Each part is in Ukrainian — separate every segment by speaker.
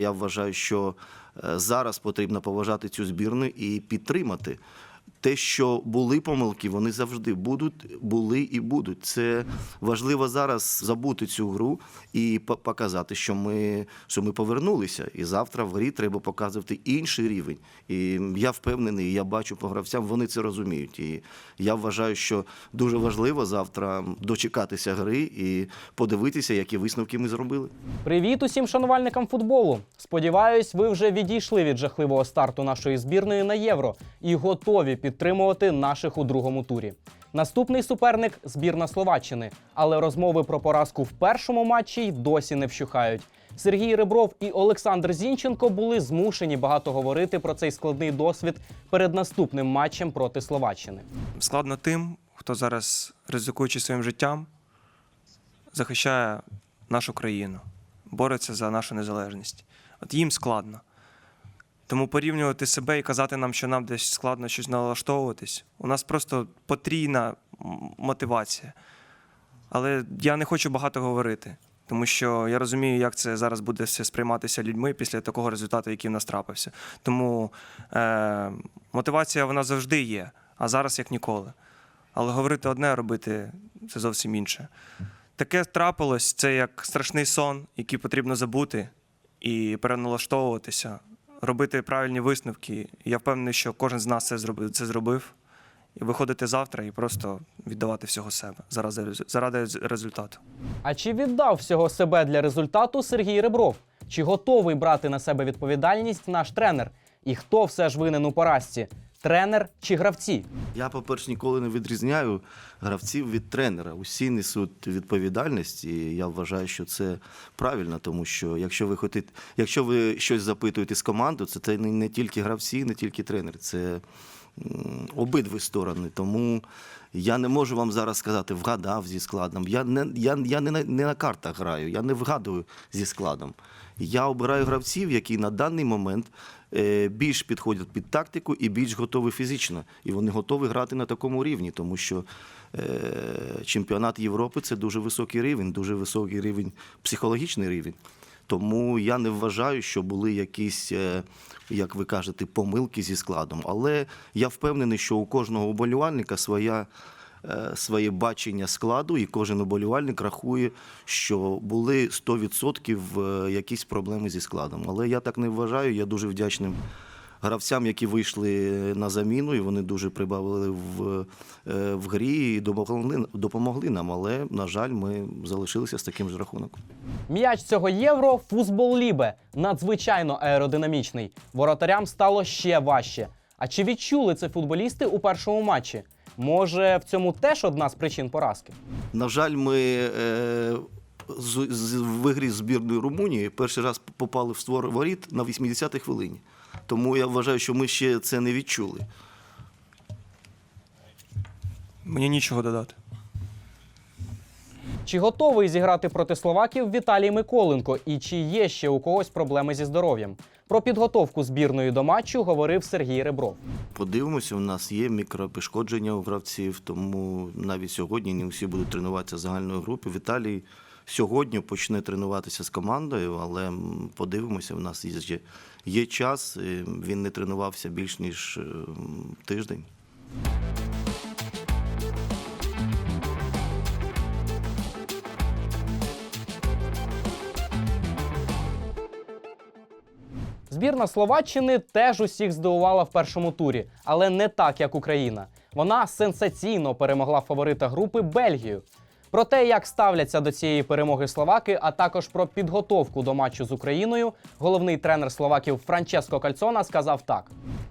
Speaker 1: Я вважаю, що е, зараз потрібно поважати цю збірну і підтримати. Те, що були помилки, вони завжди будуть, були і будуть. Це важливо зараз забути цю гру і показати, що ми, що ми повернулися. І завтра в грі треба показувати інший рівень. І я впевнений, я бачу по гравцям, вони це розуміють. І я вважаю, що дуже важливо завтра дочекатися гри і подивитися, які висновки ми зробили.
Speaker 2: Привіт усім шанувальникам футболу. Сподіваюсь, ви вже відійшли від жахливого старту нашої збірної на євро і готові підтримувати наших у другому турі. Наступний суперник збірна Словаччини, але розмови про поразку в першому матчі й досі не вщухають. Сергій Ребров і Олександр Зінченко були змушені багато говорити про цей складний досвід перед наступним матчем проти Словаччини.
Speaker 3: Складно тим, хто зараз, ризикуючи своїм життям, захищає нашу країну, бореться за нашу незалежність. От їм складно. Тому порівнювати себе і казати нам, що нам десь складно щось налаштовуватись, у нас просто потрійна мотивація. Але я не хочу багато говорити, тому що я розумію, як це зараз буде все сприйматися людьми після такого результату, який в нас трапився. Тому е, мотивація вона завжди є, а зараз як ніколи. Але говорити одне, а робити це зовсім інше. Таке трапилось, це як страшний сон, який потрібно забути і переналаштовуватися, робити правильні висновки. Я впевнений, що кожен з нас це зробив, це зробив. І виходити завтра і просто віддавати всього себе заради, заради результату.
Speaker 2: А чи віддав всього себе для результату Сергій Ребров? Чи готовий брати на себе відповідальність наш тренер? І хто все ж винен у поразці? Тренер чи гравці?
Speaker 1: Я, по-перше, ніколи не відрізняю гравців від тренера. Усі несуть відповідальність, і я вважаю, що це правильно, тому що якщо ви хотите, якщо ви щось запитуєте з команду, це, це не, не тільки гравці, не тільки тренер, це обидві сторони. Тому я не можу вам зараз сказати, вгадав зі складом. Я не, я, я не, на, не на картах граю, я не вгадую зі складом. Я обираю гравців, які на даний момент е, більш підходять під тактику і більш готові фізично. І вони готові грати на такому рівні, тому що е, чемпіонат Європи це дуже високий рівень, дуже високий рівень, психологічний рівень. Тому я не вважаю, що були якісь, е, як ви кажете, помилки зі складом. Але я впевнений, що у кожного уболівальника своя, е, своє бачення складу, і кожен уболівальник рахує, що були 100% е, якісь проблеми зі складом. Але я так не вважаю. Я дуже вдячним гравцям, які вийшли на заміну, і вони дуже прибавили в, е, в грі і допомогли, допомогли нам. Але, на жаль, ми залишилися з таким ж рахунком.
Speaker 2: М'яч цього євро фузбол лібе надзвичайно аеродинамічний. Воротарям стало ще важче. А чи відчули це футболісти у першому матчі? Може, в цьому теж одна з причин поразки?
Speaker 1: На жаль, ми е, з, з, в ігрі з збірною Румунії перший раз попали в створ воріт на 80-й хвилині. Тому я вважаю, що ми ще це не відчули.
Speaker 3: Мені нічого додати.
Speaker 2: Чи готовий зіграти проти словаків Віталій Миколенко? І чи є ще у когось проблеми зі здоров'ям? Про підготовку збірної до матчу говорив Сергій Ребров.
Speaker 1: Подивимося, у нас є мікропешкодження у гравців, тому навіть сьогодні не всі будуть тренуватися загальною групою. Віталій сьогодні почне тренуватися з командою, але подивимося, у нас є, є час. Він не тренувався більш ніж е, тиждень.
Speaker 2: Збірна Словаччини теж усіх здивувала в першому турі, але не так, як Україна. Вона сенсаційно перемогла фаворита групи Бельгію. Про те, як ставляться до цієї перемоги словаки, а також про підготовку до матчу з Україною, головний тренер словаків Франческо Кальцона сказав так: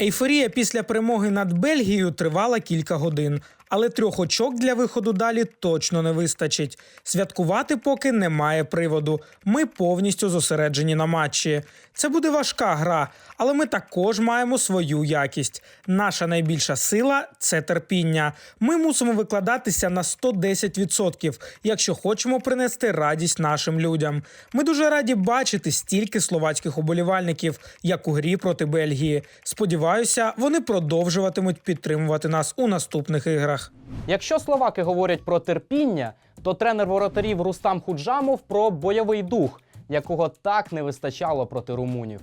Speaker 4: Ейфорія після перемоги над Бельгією тривала кілька годин, але трьох очок для виходу далі точно не вистачить. Святкувати поки немає приводу. Ми повністю зосереджені на матчі. Це буде важка гра, але ми також маємо свою якість. Наша найбільша сила це терпіння. Ми мусимо викладатися на 110%, якщо хочемо принести радість нашим людям. Ми дуже раді бачити стільки словацьких уболівальників, як у грі проти Бельгії. Сподіваюся, вони продовжуватимуть підтримувати нас у наступних іграх.
Speaker 2: Якщо словаки говорять про терпіння, то тренер воротарів Рустам Худжамов про бойовий дух. Якого так не вистачало проти румунів.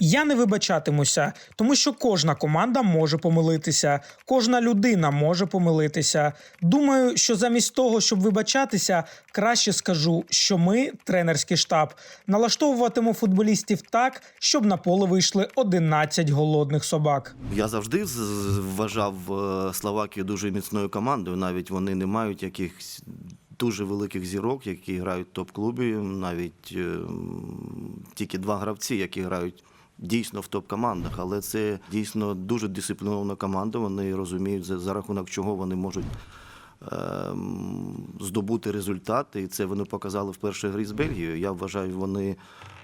Speaker 4: Я не вибачатимуся, тому що кожна команда може помилитися, кожна людина може помилитися. Думаю, що замість того, щоб вибачатися, краще скажу, що ми, тренерський штаб, налаштовуватимемо футболістів так, щоб на поле вийшли 11 голодних собак.
Speaker 1: Я завжди вважав е, Словакію дуже міцною командою. Навіть вони не мають якихось дуже великих зірок, які грають в топ-клубі. Навіть е, тільки два гравці, які грають. Дійсно в топ-командах, але це дійсно дуже дисциплінована команда. Вони розуміють, за, за рахунок чого вони можуть здобути результати. І це вони показали в першій грі з Бельгією. Я вважаю, вони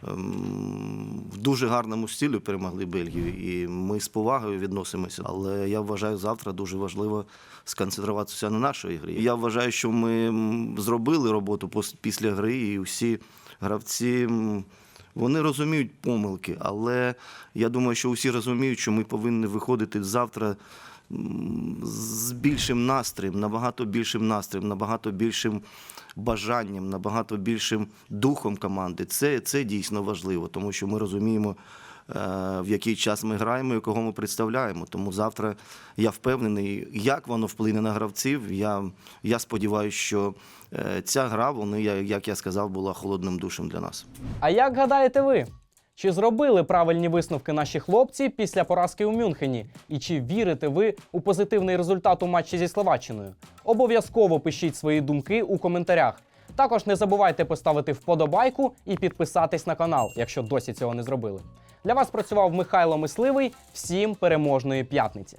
Speaker 1: ем, в дуже гарному стилі перемогли Бельгію. І ми з повагою відносимося. Але я вважаю, завтра дуже важливо сконцентруватися на нашій грі. Я вважаю, що ми зробили роботу після гри, і всі гравці. Вони розуміють помилки, але я думаю, що усі розуміють, що ми повинні виходити завтра з більшим настроєм, набагато більшим настроєм, набагато більшим бажанням, набагато більшим духом команди. Це, це дійсно важливо, тому що ми розуміємо, е, в який час ми граємо і кого ми представляємо. Тому завтра я впевнений, як воно вплине на гравців. Я, я сподіваюся, що е, ця гра, вони, як я сказав, була холодним душем для нас.
Speaker 2: А як гадаєте ви? Чи зробили правильні висновки наші хлопці після поразки у Мюнхені? І чи вірите ви у позитивний результат у матчі зі Словаччиною? Обов'язково пишіть свої думки у коментарях. Також не забувайте поставити вподобайку і підписатись на канал, якщо досі цього не зробили. Для вас працював Михайло Мисливий. Всім переможної п'ятниці!